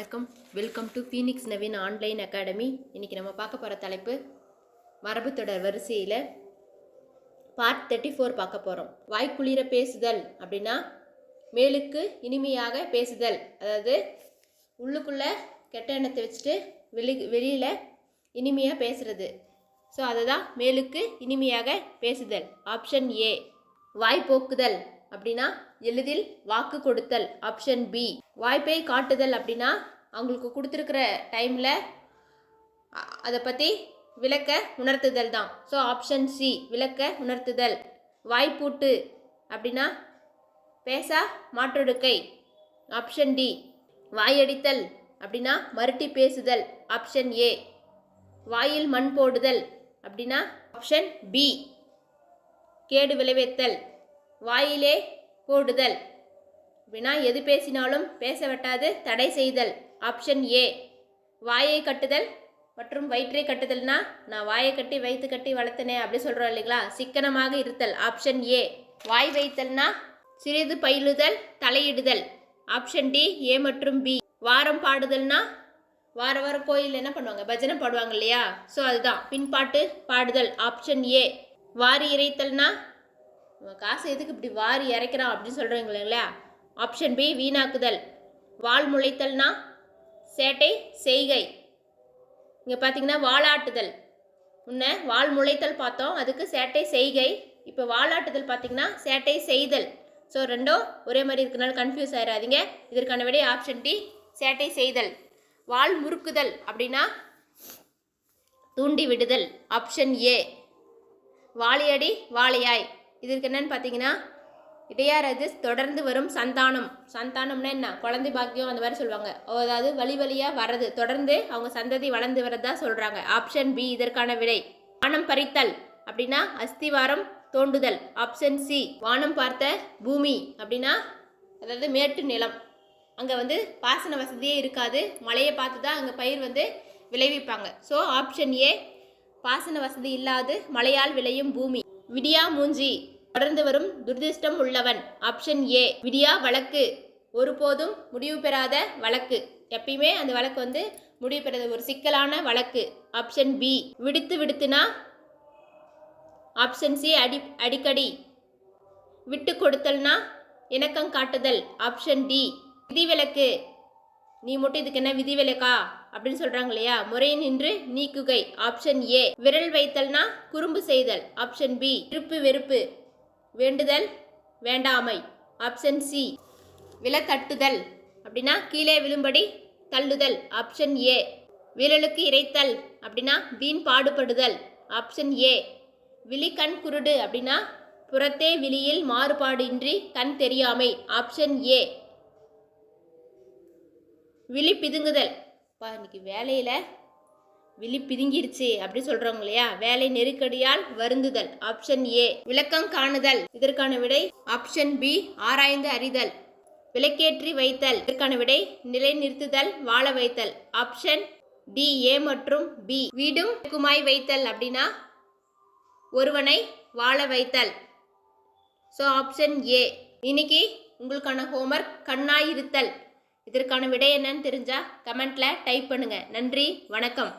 வணக்கம். Welcome to Phoenix Naveen online academy இன்றைக்கி நம்ம பார்க்க போகிற தலைப்பு மரபு தொடர் வரிசையில் பார்ட் தேர்ட்டி ஃபோர் பார்க்க போகிறோம் வாய்க்குளிர பேசுதல் அப்படின்னா மேலுக்கு இனிமையாக பேசுதல். அதாவது உள்ளுக்குள்ளே கெட்ட எண்ணத்தை வச்சுட்டு வெளி வெளியில் இனிமையாக பேசுறது. ஸோ அதுதான் மேலுக்கு இனிமையாக பேசுதல். ஆப்ஷன் ஏ வாய்ப்போக்குதல் அப்படின்னா எளிதில் வாக்கு கொடுத்தல் ஆப்ஷன் பி வாய்ப்பை காட்டுதல் அப்படின்னா அவங்களுக்கு கொடுத்துருக்கிற டைமில் அதை பற்றி விளக்க உணர்த்துதல் தான். ஸோ ஆப்ஷன் சி விளக்க உணர்த்துதல். வாய்ப்பூட்டு அப்படின்னா பேசா மாற்றொடுக்கை. ஆப்ஷன் டி வாயடித்தல் அப்படின்னா மறுட்டி பேசுதல். ஆப்ஷன் ஏ வாயில் மண் போடுதல் அப்படின்னா ஆப்ஷன் பி கேடு விளைவித்தல். வாயிலே போடுதல். அப்படின்னா எது பேசினாலும் பேச வெட்டாது தடை செய்தல். ஆப்ஷன் ஏ வாயை கட்டுதல் மற்றும் வயிற்றை கட்டுதல்னா நான் வாயை கட்டி வயிற்று கட்டி வளர்த்தனே அப்படி சொல்கிறோம் இல்லைங்களா? சிக்கனமாக இருத்தல். ஆப்ஷன் ஏ வாய் வைத்தல்னா சிறிது பயிலுதல் தலையிடுதல். ஆப்ஷன் டி ஏ மற்றும் பி வாரம் பாடுதல்னா வார வாரம் கோயில் என்ன பண்ணுவாங்க? பஜனை பாடுவாங்க இல்லையா? ஸோ அதுதான். பின்பாட்டு பாடுதல். ஆப்ஷன் ஏ வாரி இறைத்தல்னா காசு எதுக்கு இப்படி வாரி இறைக்கிறான் அப்படின்னு சொல்கிறீங்க இல்லைங்களா? Option B வீணாக்குதல். வால் முளைத்தல்னா சேட்டை செய்கை. இங்கே பார்த்தீங்கன்னா வாலாட்டுதல் முன்ன வால் முளைத்தல் பார்த்தோம் அதுக்கு சேட்டை செய்கை. இப்போ வாளாட்டுதல் பார்த்தீங்கன்னா சேட்டை செய்தல். ஸோ ரெண்டும் ஒரே மாதிரி இருக்கனால கன்ஃபியூஸ் ஆயிடாதீங்க இதற்கான விடை ஆப்ஷன் டி சேட்டை செய்தல். வால் முறுக்குதல் அப்படின்னா தூண்டி விடுதல். ஆப்ஷன் ஏ வாழையடி வாழையாய் இதற்கு என்னன்னு பார்த்தீங்கன்னா இடையாரது தொடர்ந்து வரும் சந்தானம். சந்தானம்னா என்ன? குழந்தை பாக்கியம் அந்த மாதிரி சொல்லுவாங்க. அதாவது வழி வழியாக வர்றது. தொடர்ந்து அவங்க சந்ததி வளர்ந்து வரதா சொல்கிறாங்க ஆப்ஷன் பி இதற்கான விடை. வானம் பறித்தல் அப்படின்னா அஸ்திவாரம் தோண்டுதல். ஆப்ஷன் சி வானம் பார்த்த பூமி அப்படின்னா அதாவது மேட்டு நிலம். அங்கே வந்து பாசன வசதியே இருக்காது. மழையை பார்த்து தான் அங்கே பயிர் வந்து விளைவிப்பாங்க. ஸோ ஆப்ஷன் ஏ பாசன வசதி இல்லாது மழையால் விளையும் பூமி. விடியா மூஞ்சி தொடர்ந்து வரும் துர்திஷ்டம் உள்ளவன். ஆப்ஷன் ஏ விடியா வழக்கு. ஒருபோதும் முடிவு பெறாத வழக்கு. எப்பயுமே அந்த வழக்கு வந்து முடிவு பெறாத ஒரு சிக்கலான வழக்கு. ஆப்ஷன் பி விடுத்து விடுத்துனா ஆப்ஷன் சி அடி அடிக்கடி. விட்டு கொடுத்தல்னா இணக்கம் காட்டுதல். ஆப்ஷன் டி விதிவிலக்கு. நீ மட்டும் இதுக்கு என்ன விதிவிலக்கா அப்படின்னு சொல்றாங்க இல்லையா? முறை நின்று நீக்குகை ஆப்ஷன் ஏ விரல் வைத்தல்னா குறும்பு செய்தல் ஆப்ஷன் பி விருப்பு வெறுப்பு வேண்டுதல் வேண்டாமை ஆப்ஷன் சி விலத்தட்டுதல் அப்படின்னா கீழே விழும்படி தள்ளுதல் ஆப்ஷன் ஏ விரலுக்கு இறைத்தல் அப்படின்னா வீண் பாடுபடுதல் ஆப்ஷன் ஏ விழி கண் குருடு அப்படின்னா புறத்தே விழியில் மாறுபாடின்றி கண் தெரியாமை ஆப்ஷன் ஏ விழி பிதுங்குதல் பா இன்னைக்கு வேலையில் விழி பிதுங்கிருச்சு அப்படி சொல்கிறாங்க இல்லையா? வேலை நெருக்கடியால் வருந்துதல். ஆப்ஷன் ஏ விளக்கம் காணுதல். இதற்கான விடை ஆப்ஷன் பி ஆராய்ந்து அறிதல். விளக்கேற்றி வைத்தல். இதற்கான விடை நிலைநிறுத்துதல் வாழ வைத்தல். ஆப்ஷன் டி ஏ மற்றும் பி. வீடும் குமாய் வைத்தல் அப்படின்னா ஒருவனை வாழ வைத்தல். So option A. இன்னைக்கு உங்களுக்கான ஹோம்ஒர்க் கண்ணாயிருத்தல். இருத்தல் இதற்கான விடை என்னன்னு தெரிஞ்சால் கமெண்ட்டில் டைப் பண்ணுங்கள் நன்றி வணக்கம்.